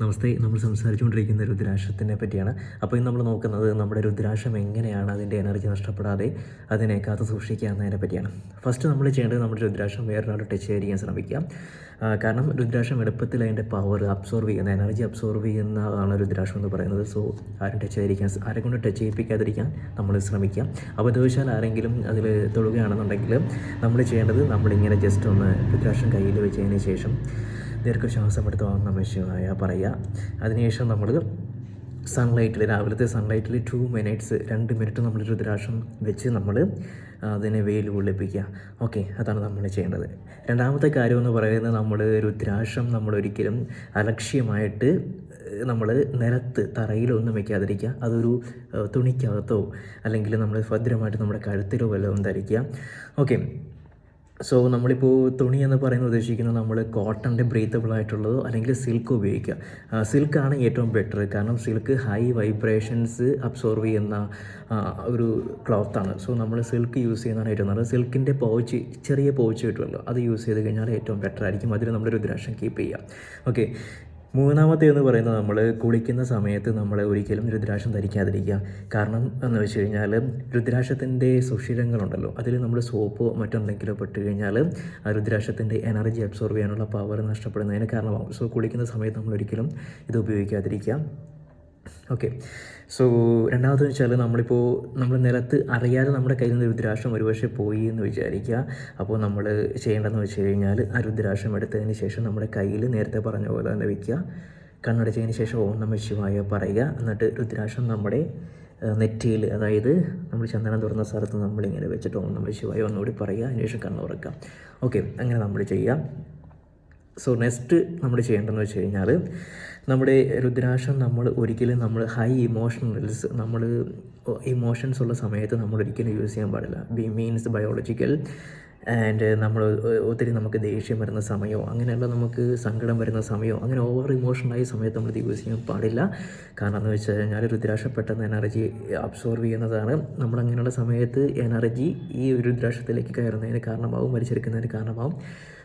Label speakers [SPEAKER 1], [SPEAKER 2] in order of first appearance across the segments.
[SPEAKER 1] നമസ്തേ നമ്മൾ സംസാരിച്ചുകൊണ്ടിരിക്കുന്ന രുദ്രാക്ഷത്തിനെ പറ്റിയാണ്. അപ്പോൾ ഇന്ന് നമ്മൾ നോക്കുന്നത് നമ്മുടെ രുദ്രാക്ഷം എങ്ങനെയാണ് അതിന്റെ എനർജി നഷ്ടപ്പെടാതെ അതിനെ കാത്തു സൂക്ഷിക്കുക എന്നതിനെ പറ്റിയാണ്. ഫസ്റ്റ് നമ്മൾ ചെയ്യേണ്ടത് നമ്മുടെ രുദ്രാക്ഷം വേറൊരാൾ ടച്ച് ചെയ്യാൻ ശ്രമിക്കുക. കാരണം രുദ്രാക്ഷം എളുപ്പത്തിൽ അതിന്റെ പവർ അബ്സോർവ് ചെയ്യുന്ന എനർജി അബ്സോർവ് ചെയ്യുന്നതാണ് രുദ്രാക്ഷം എന്ന് പറയുന്നത്. സോ ആരും ടച്ച് ചെയ്തിരിക്കാൻ ആരെ കൊണ്ട് ടച്ച് ചെയ്യിപ്പിക്കാതിരിക്കാൻ നമ്മൾ ശ്രമിക്കുക. അപ്പോൾ ഇതുവശാൽ ആരെങ്കിലും അതിൽ തൊടുകയാണെന്നുണ്ടെങ്കിൽ നമ്മൾ ചെയ്യേണ്ടത് നമ്മളിങ്ങനെ ജസ്റ്റ് ഒന്ന് രുദ്രാക്ഷം കയ്യിൽ വെച്ചതിന് ശേഷം ദീർഘശ്വാസം എടുത്ത് വാങ്ങുന്ന ശിവായ പറയുക. അതിനുശേഷം നമ്മൾ സൺലൈറ്റിൽ രാവിലത്തെ സൺലൈറ്റിൽ ടു മിനിറ്റ്സ് രണ്ട് മിനിറ്റ് നമ്മൾ രുദ്രാക്ഷം വെച്ച് നമ്മൾ അതിനെ വെയിൽ കൊള്ളിപ്പിക്കുക ഓക്കെ അതാണ് നമ്മൾ ചെയ്യേണ്ടത്. രണ്ടാമത്തെ കാര്യം എന്ന് പറയുന്നത് നമ്മൾ രുദ്രാക്ഷം നമ്മൾ ഒരിക്കലും അലക്ഷ്യമായിട്ട് നമ്മൾ നിലത്ത് തറയിലൊന്നും വയ്ക്കാതിരിക്കുക അതൊരു തുണിക്കകത്തോ അല്ലെങ്കിൽ നമ്മൾ ഭദ്രമായിട്ട് നമ്മുടെ കഴുത്തിലോ വല്ലതും ധരിക്കുക. ഓക്കെ സോ നമ്മളിപ്പോൾ തുണി എന്ന് പറയുന്നത് ഉദ്ദേശിക്കുന്നത് നമ്മൾ കോട്ടന്റെ ബ്രീത്തബിൾ ആയിട്ടുള്ളതോ അല്ലെങ്കിൽ സിൽക്ക് ഉപയോഗിക്കുക. സിൽക്കാണ് ഏറ്റവും ബെറ്റർ കാരണം സിൽക്ക് ഹൈ വൈബ്രേഷൻസ് അബ്സോർവ് ചെയ്യുന്ന ഒരു ക്ലോത്താണ് സോ നമ്മൾ സിൽക്ക് യൂസ് ചെയ്യുന്നതാണ് ഏറ്റവും നല്ലത്. സിൽക്കിന്റെ പൗച്ച് ചെറിയ പൗച്ച് കിട്ടുമല്ലോ. അത് യൂസ് ചെയ്ത് കഴിഞ്ഞാൽ ഏറ്റവും ബെറ്റർ ആയിരിക്കും. അതിൽ നമ്മൾ രുദ്രാക്ഷം കീപ്പ് ചെയ്യുക. ഓക്കെ മൂന്നാമത്തെ എന്ന് പറയുന്നത് നമ്മൾ കുളിക്കുന്ന സമയത്ത് നമ്മൾ ഒരിക്കലും രുദ്രാക്ഷം ധരിക്കാതിരിക്കുക. കാരണം എന്ന് വെച്ച് കഴിഞ്ഞാൽ രുദ്രാക്ഷത്തിന്റെ സുഷിരങ്ങളുണ്ടല്ലോ. അതിൽ നമ്മൾ സോപ്പോ മറ്റെന്തെങ്കിലും പെട്ട് കഴിഞ്ഞാൽ ആ രുദ്രാക്ഷത്തിന്റെ എനർജി അബ്സോർവ് ചെയ്യാനുള്ള പവർ നഷ്ടപ്പെടുന്നതിന് കാരണമാകും സോ കുളിക്കുന്ന സമയത്ത് നമ്മൾ ഒരിക്കലും ഇത് ഉപയോഗിക്കാതിരിക്കുക. ഓക്കെ സോ രണ്ടാമതെന്ന് വെച്ചാൽ നമ്മളിപ്പോൾ നമ്മൾ നിലത്ത് അറിയാതെ നമ്മുടെ കയ്യിൽ നിന്ന് രുദ്രാക്ഷം ഒരുപക്ഷെ പോയി എന്ന് വിചാരിക്കുക. അപ്പോൾ നമ്മൾ ചെയ്യേണ്ടതെന്ന് വെച്ച് കഴിഞ്ഞാൽ ആ രുദ്രാക്ഷം എടുത്തതിന് ശേഷം നമ്മുടെ കയ്യിൽ നേരത്തെ പറഞ്ഞ പോലെ തന്നെ വയ്ക്കുക കണ്ണടച്ചതിന് ശേഷം ഓം നമ ശിവായ പറയുക. എന്നിട്ട് രുദ്രാക്ഷം നമ്മുടെ നെറ്റിയിൽ അതായത് നമ്മൾ ചന്ദനം തുറന്ന സ്ഥലത്ത് നമ്മളിങ്ങനെ വെച്ചിട്ട് ഓം നമ്മൾ ശിവായ ഒന്നുകൂടി പറയുക. അതിനുശേഷം കണ്ണുറക്കുക. ഓക്കെ അങ്ങനെ നമ്മൾ ചെയ്യുക. സോ നെക്സ്റ്റ് നമ്മൾ ചെയ്യേണ്ടതെന്ന് വെച്ച് കഴിഞ്ഞാൽ നമ്മുടെ രുദ്രാക്ഷം നമ്മൾ ഒരിക്കലും നമ്മൾ ഹൈ ഇമോഷണൽസ് നമ്മൾ ഇമോഷൻസ് ഉള്ള സമയത്ത് നമ്മൾ ഒരിക്കലും യൂസ് ചെയ്യാൻ പാടില്ല. ബി മീൻസ് ബയോളജിക്കൽ ആൻഡ് നമ്മൾ ഒത്തിരി നമുക്ക് ദേഷ്യം വരുന്ന സമയമോ അങ്ങനെയുള്ള നമുക്ക് സങ്കടം വരുന്ന സമയമോ അങ്ങനെ ഓവർ ഇമോഷണലായ സമയത്ത് നമ്മൾ ഇത് യൂസ് ചെയ്യാൻ പാടില്ല. കാരണം എന്ന് വെച്ച് കഴിഞ്ഞാൽ രുദ്രാക്ഷ പെട്ടെന്ന് എനർജി അബ്സോർവ് ചെയ്യുന്നതാണ്. നമ്മൾ അങ്ങനെയുള്ള സമയത്ത് എനർജി ഈ രുദ്രാക്ഷത്തിലേക്ക് കയറുന്നതിന് കാരണമാവും വലിച്ചെടുക്കുന്നതിന് കാരണമാവും.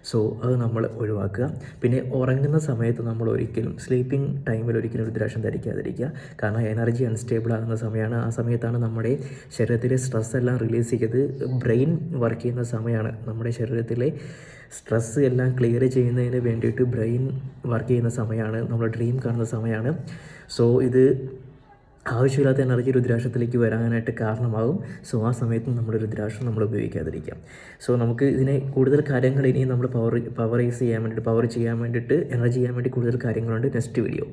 [SPEAKER 1] സോ അത് നമ്മൾ ഒഴിവാക്കുക. പിന്നെ ഉറങ്ങുന്ന സമയത്ത് നമ്മൾ ഒരിക്കലും സ്ലീപ്പിംഗ് ടൈമിൽ ഒരിക്കലും രുദ്രാക്ഷം ധരിക്കാതിരിക്കുക. കാരണം എനർജി അൺസ്റ്റേബിൾ ആകുന്ന സമയമാണ്. ആ സമയത്താണ് നമ്മുടെ ശരീരത്തിലെ സ്ട്രെസ് എല്ലാം റിലീസ് ചെയ്ത് ബ്രെയിൻ വർക്ക് ചെയ്യുന്ന സമയമാണ്. നമ്മുടെ ശരീരത്തിലെ സ്ട്രെസ് എല്ലാം ക്ലിയർ ചെയ്യുന്നതിന് വേണ്ടിയിട്ട് ബ്രെയിൻ വർക്ക് ചെയ്യുന്ന സമയമാണ്. നമ്മൾ ഡ്രീം കാണുന്ന സമയമാണ്. സോ ഇത് ആവശ്യമില്ലാത്ത എനർജി രുദ്രാക്ഷത്തിലേക്ക് വരാനായിട്ട് കാരണമാകും. സോ ആ സമയത്ത് നമ്മൾ രുദ്രാക്ഷം നമ്മൾ ഉപയോഗിക്കാതിരിക്കാം. സോ നമുക്ക് ഇതിനെ കൂടുതൽ കാര്യങ്ങൾ ഇനിയും നമ്മൾ പവർ പവറൈസ് ചെയ്യാൻ വേണ്ടിയിട്ട് പവർ ചെയ്യാൻ വേണ്ടിയിട്ട് എനർജി ചെയ്യാൻ വേണ്ടി കൂടുതൽ കാര്യങ്ങളുണ്ട്. Next video